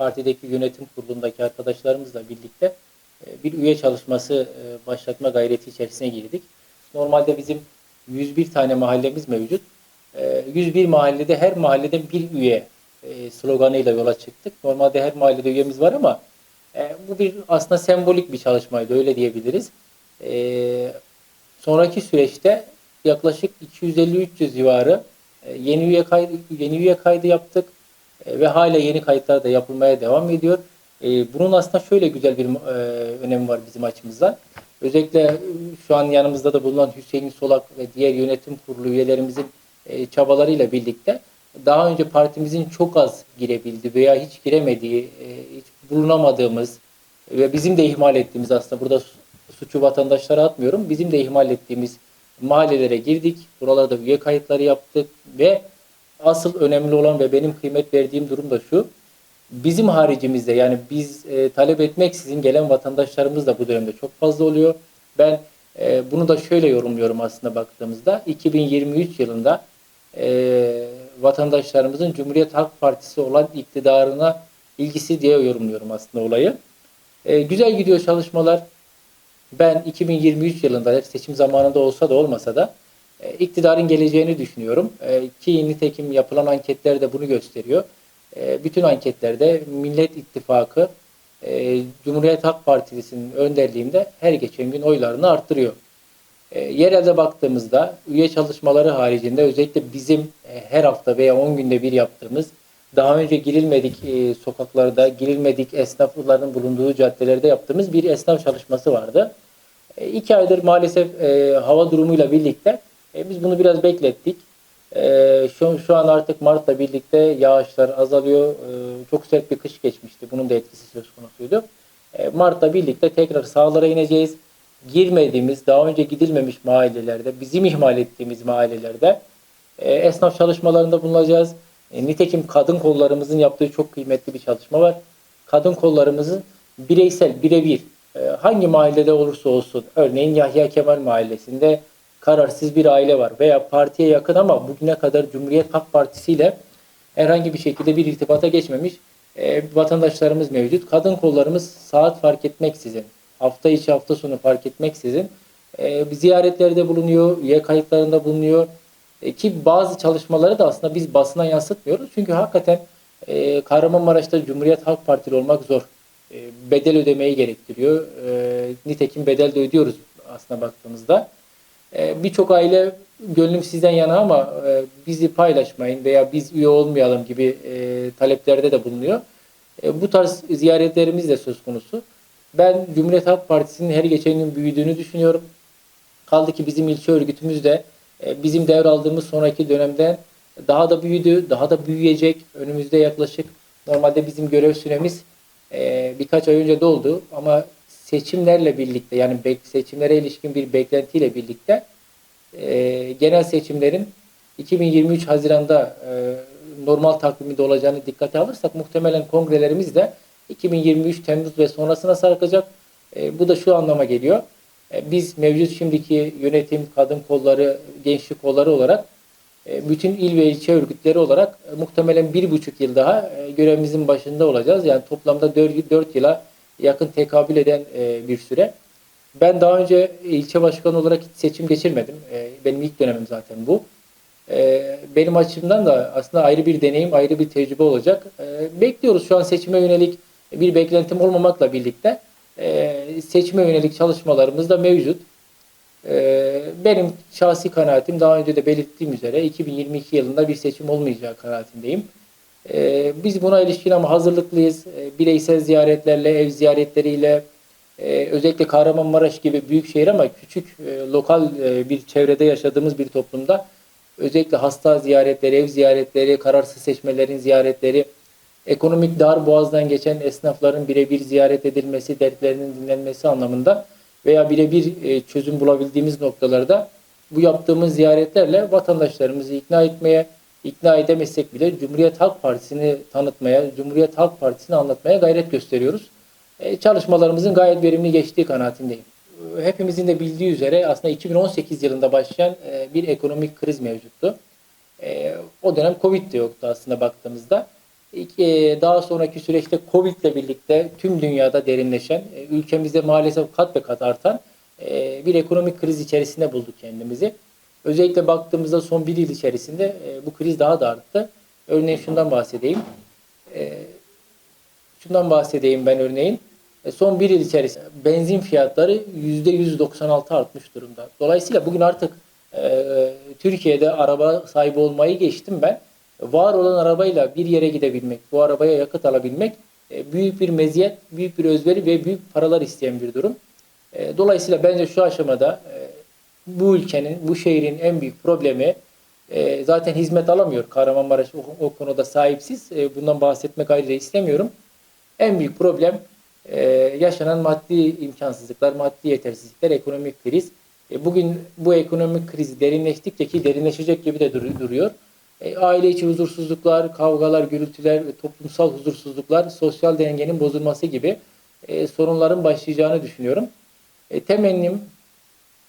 partideki yönetim kurulundaki arkadaşlarımızla birlikte e, bir üye çalışması e, başlatma gayreti içerisine girdik. Normalde bizim 101 tane mahallemiz mevcut. E, 101 mahallede her mahalleden bir üye e, sloganıyla yola çıktık. Normalde her mahallede üyemiz var ama e, bu bir aslında sembolik bir çalışmaydı öyle diyebiliriz. E, sonraki süreçte yaklaşık 250-300 civarı e, yeni üye kaydı yeni üye kaydı yaptık E, ve hala yeni kayıtlar da yapılmaya devam ediyor. E, bunun aslında şöyle güzel bir e, önemi var bizim açımızdan. Özellikle e, şu an yanımızda da bulunan Hüseyin Solak ve diğer yönetim kurulu üyelerimizin e, çabalarıyla birlikte daha önce partimizin çok az girebildiği veya hiç giremediği, e, hiç bulunamadığımız ve bizim de ihmal ettiğimiz aslında burada su- suçu vatandaşlara atmıyorum. Bizim de ihmal ettiğimiz mahallelere girdik. Buralarda üye kayıtları yaptık ve asıl önemli olan ve benim kıymet verdiğim durum da şu. Bizim haricimizde yani biz e, talep etmeksizin gelen vatandaşlarımız da bu dönemde çok fazla oluyor. Ben e, bunu da şöyle yorumluyorum aslında baktığımızda. 2023 yılında e, vatandaşlarımızın Cumhuriyet Halk Partisi olan iktidarına ilgisi diye yorumluyorum aslında olayı. E, güzel gidiyor çalışmalar. Ben 2023 yılında seçim zamanında olsa da olmasa da e, iktidarın geleceğini düşünüyorum. E, ki nitekim yapılan anketler de bunu gösteriyor. E, bütün anketlerde Millet İttifakı e, Cumhuriyet Halk Partisi'nin önderliğinde her geçen gün oylarını arttırıyor. Yerelde baktığımızda üye çalışmaları haricinde özellikle bizim her hafta veya 10 günde bir yaptığımız daha önce girilmedik sokaklarda, girilmedik esnafların bulunduğu caddelerde yaptığımız bir esnaf çalışması vardı. E, iki aydır maalesef hava durumuyla birlikte e, biz bunu biraz beklettik. E, şu, şu an artık Mart'la birlikte yağışlar azalıyor. E, çok sert bir kış geçmişti. Bunun da etkisi söz konusuydu. E, Mart'la birlikte tekrar sahalara ineceğiz. Girmediğimiz, daha önce gidilmemiş mahallelerde, bizim ihmal ettiğimiz mahallelerde e, esnaf çalışmalarında bulunacağız. E, nitekim kadın kollarımızın yaptığı çok kıymetli bir çalışma var. Kadın kollarımızın bireysel, birebir e, hangi mahallede olursa olsun, örneğin Yahya Kemal Mahallesi'nde kararsız bir aile var veya partiye yakın ama bugüne kadar Cumhuriyet Halk Partisi ile herhangi bir şekilde bir irtibata geçmemiş e, vatandaşlarımız mevcut. Kadın kollarımız saat fark etmeksizin, hafta içi hafta sonu fark etmeksizin e, ziyaretlerde bulunuyor, üye kayıtlarında bulunuyor. E, ki bazı çalışmaları da aslında biz basına yansıtmıyoruz. Çünkü hakikaten e, Kahramanmaraş'ta Cumhuriyet Halk Partili olmak zor. E, bedel ödemeyi gerektiriyor. Nitekim bedel de ödüyoruz aslında baktığımızda. E, Birçok aile gönlüm sizden yana ama e, bizi paylaşmayın veya biz üye olmayalım gibi e, taleplerde de bulunuyor. E, bu tarz ziyaretlerimiz de söz konusu. Ben Cumhuriyet Halk Partisi'nin her geçen gün büyüdüğünü düşünüyorum. Kaldı ki bizim ilçe örgütümüz de e, bizim devraldığımız sonraki dönemde daha da büyüdü, daha da büyüyecek. Önümüzde yaklaşık normalde bizim görev süremiz birkaç ay önce doldu ama seçimlerle birlikte yani seçimlere ilişkin bir beklentiyle birlikte e, genel seçimlerin 2023 Haziran'da e, normal takviminde olacağını dikkate alırsak muhtemelen kongrelerimiz de 2023 Temmuz ve sonrasına sarkacak. E, bu da şu anlama geliyor. E, biz mevcut şimdiki yönetim, kadın kolları, gençlik kolları olarak e, bütün il ve ilçe örgütleri olarak e, muhtemelen bir buçuk yıl daha e, görevimizin başında olacağız. Yani toplamda 4, 4 yıla yakın tekabül eden e, bir süre. Ben daha önce ilçe başkanı olarak hiç seçim geçirmedim. E, Benim ilk dönemim zaten bu. E, Benim açımdan da aslında ayrı bir deneyim, ayrı bir tecrübe olacak. E, Bekliyoruz şu an seçime yönelik bir beklentim olmamakla birlikte e, seçime yönelik çalışmalarımız da mevcut. E, Benim şahsi kanaatim daha önce de belirttiğim üzere 2022 yılında bir seçim olmayacağı kanaatindeyim. E, Biz buna ilişkin ama hazırlıklıyız. E, Bireysel ziyaretlerle, ev ziyaretleriyle, e, özellikle Kahramanmaraş gibi büyük şehir ama küçük e, lokal e, bir çevrede yaşadığımız bir toplumda özellikle hasta ziyaretleri, ev ziyaretleri, kararsız seçmelerin ziyaretleri, ekonomik dar boğazdan geçen esnafların birebir ziyaret edilmesi, dertlerinin dinlenmesi anlamında veya birebir e, çözüm bulabildiğimiz noktalarda bu yaptığımız ziyaretlerle vatandaşlarımızı ikna etmeye, ikna edemezsek bile Cumhuriyet Halk Partisi'ni tanıtmaya, Cumhuriyet Halk Partisi'ni anlatmaya gayret gösteriyoruz. E, çalışmalarımızın gayet verimli geçtiği kanaatindeyim. E, Hepimizin de bildiği üzere aslında 2018 yılında başlayan e, bir ekonomik kriz mevcuttu. E, O dönem Covid de yoktu aslında baktığımızda. İki- daha sonraki süreçte Covid ile birlikte tüm dünyada derinleşen, e, ülkemizde maalesef kat be kat artan e, bir ekonomik kriz içerisinde bulduk kendimizi. Özellikle baktığımızda son bir yıl içerisinde e, bu kriz daha da arttı. Örneğin şundan bahsedeyim. E, şundan bahsedeyim ben örneğin. E, Son bir yıl içerisinde benzin fiyatları %196 artmış durumda. Dolayısıyla bugün artık e, Türkiye'de araba sahibi olmayı geçtim ben. Var olan arabayla bir yere gidebilmek, bu arabaya yakıt alabilmek e, büyük bir meziyet, büyük bir özveri ve büyük paralar isteyen bir durum. E, Dolayısıyla bence şu aşamada e, bu ülkenin, bu şehrin en büyük problemi e, zaten hizmet alamıyor. Kahramanmaraş o, o konuda sahipsiz. E, bundan bahsetmek ayrıca istemiyorum. En büyük problem e, yaşanan maddi imkansızlıklar, maddi yetersizlikler, ekonomik kriz. E, bugün bu ekonomik kriz derinleştikçe ki derinleşecek gibi de dur- duruyor. E, aile içi huzursuzluklar, kavgalar, gürültüler, toplumsal huzursuzluklar, sosyal dengenin bozulması gibi e, sorunların başlayacağını düşünüyorum. E, temennim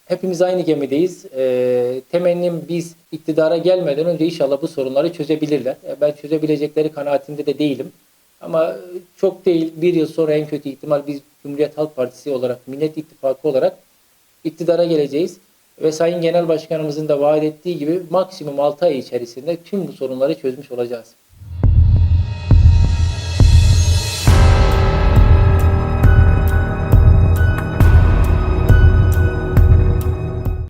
hepimiz aynı gemideyiz. E, temennim biz iktidara gelmeden önce inşallah bu sorunları çözebilirler. E, ben çözebilecekleri kanaatinde de değilim. Ama çok değil bir yıl sonra en kötü ihtimal biz Cumhuriyet Halk Partisi olarak, Millet İttifakı olarak iktidara geleceğiz. Ve Sayın Genel Başkanımızın da vaat ettiği gibi maksimum 6 ay içerisinde tüm bu sorunları çözmüş olacağız.